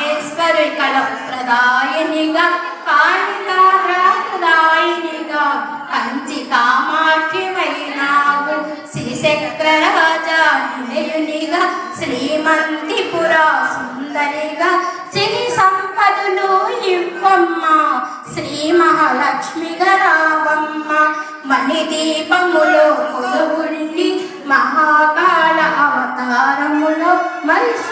കാമേശ്വരകളപ്രദായനിക കാളികാഹ്രദായനിക కంచి కామాఖ్యమైనావు శ్రీశక్రరాజాయునిగా శ్రీమంతిపురా సుందరిగా శ్రీ సంపదలు ఇవ్వమ్మ శ్రీ మహాలక్ష్మిగా రావమ్మ మణిదీపములో కొలువుండి మహాకాళ అవతారములో మనిషి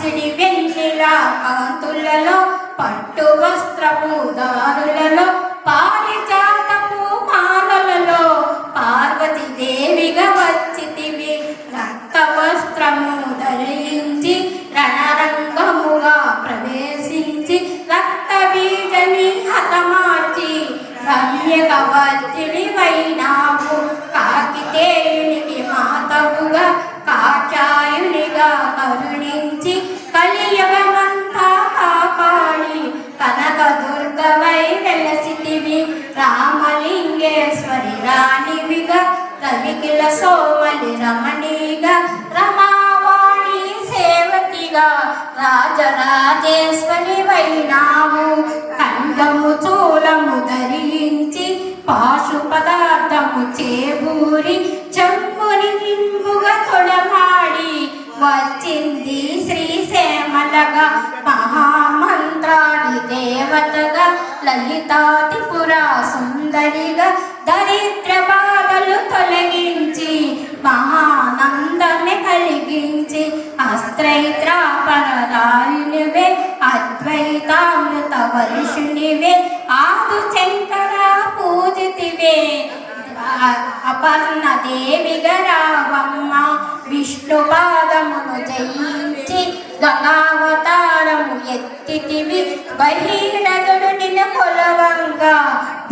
పసిడి వెన్నెల కాంతులలో పట్టు వస్త్రపు దారులలో పారిజాతపు మాలలలో పార్వతి దేవిగా వచ్చితివి. రక్త వస్త్రము ధరించి రణరంగముగా ప్రవేశించి రక్త బీజని హతమార్చి రమ్య వచ్చిని వైనావు కాకితేయునికి మాతవుగా కాచాయునిగా కరుణించి వేల సోమలి రమణిగా రమావాణి సేవతిగా రాజరాజేశ్వరి వైనాము ఖండము చూలము ధరించి పాశు పదార్థము చేబూరి చెంపుని నింపుగా తొడమాడి వచ్చింది శ్రీశేమలగా మహామంత్రాడి దేవతగా లలితాదిపుర అస్త్రైత్రాపరదాయునివే అద్వైతామృత వర్షునివే ఆదు శంకర పూజితివే అపర్ణ దేవిగా రావమ్మ విష్ణు పాదమును జయించి గంగావతారము ఎత్తితివి. బహిరదుడు నిన్న కొలవంగా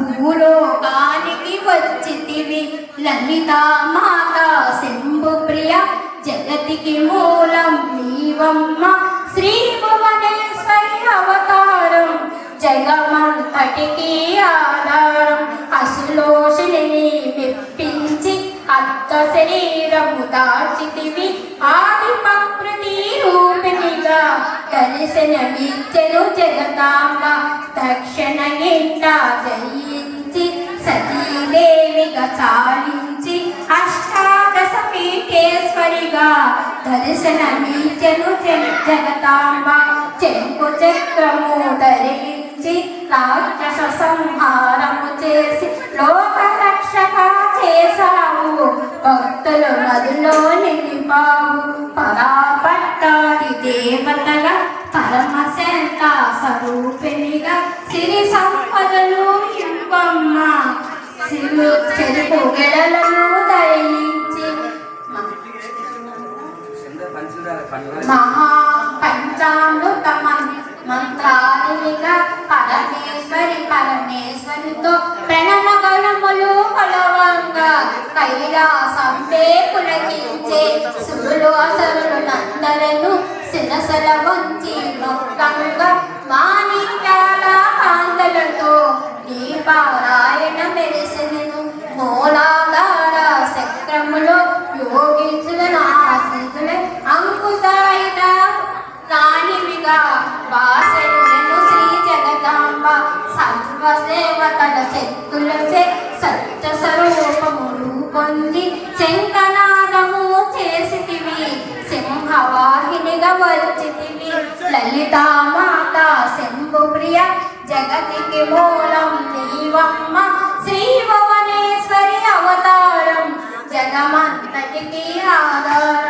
భూలోకానికి వచ్చితివి. లలితా మాత శంభు ప్రియ జగతికి మూలం నీవమ్మ. శ్రీ భువనేశ్వరి అవతారం జగమంతటికి ఆధారం. అసులోషిని మెప్పించి అత్త శరీరము దాచితివి. ఆది ప్రకృతి రూపిణిగా దర్శనమిచ్చెను జగదాంబ తక్షణ ఇంట జయించి సతీదేవిగా చాలించి అష్టా పీఠేశ్వరిగా దర్శనమిచ్చెను జగ- జగదాంబ చెంపు చక్రము ధరించి రాక్షస సంహారము చేసి లోక రక్షక చేశావు. భక్తులు నదిలో నిలిపావు పరాపట్టాది దేవతగా పరమశంత స్వరూపిణిగా సిరి సంపదలు ఇవ్వమ్మ. చెరుపు చెరుకు గెడలను దయించి మహా పంచామృత మం- మంత్రాలుగా పరమేశ్వరి పరమేశ్వరితో ప్రణమ గణములు కొలవంగా కైలాసంపే పులకించే సురులు అసరులు నందలను శిరసల వంచి మొత్తంగా వసేవ తన శక్తులచే సత్య స్వరూపము రూపొంది శంఖనాదము చేసితివి సింహవాహినిగా వచ్చితివి లలితామాత శంభు ప్రియ జగతికి మూలం నీవమ్మ శ్రీ భువనేశ్వరి అవతారం. జగమంతటికి ఆధారం.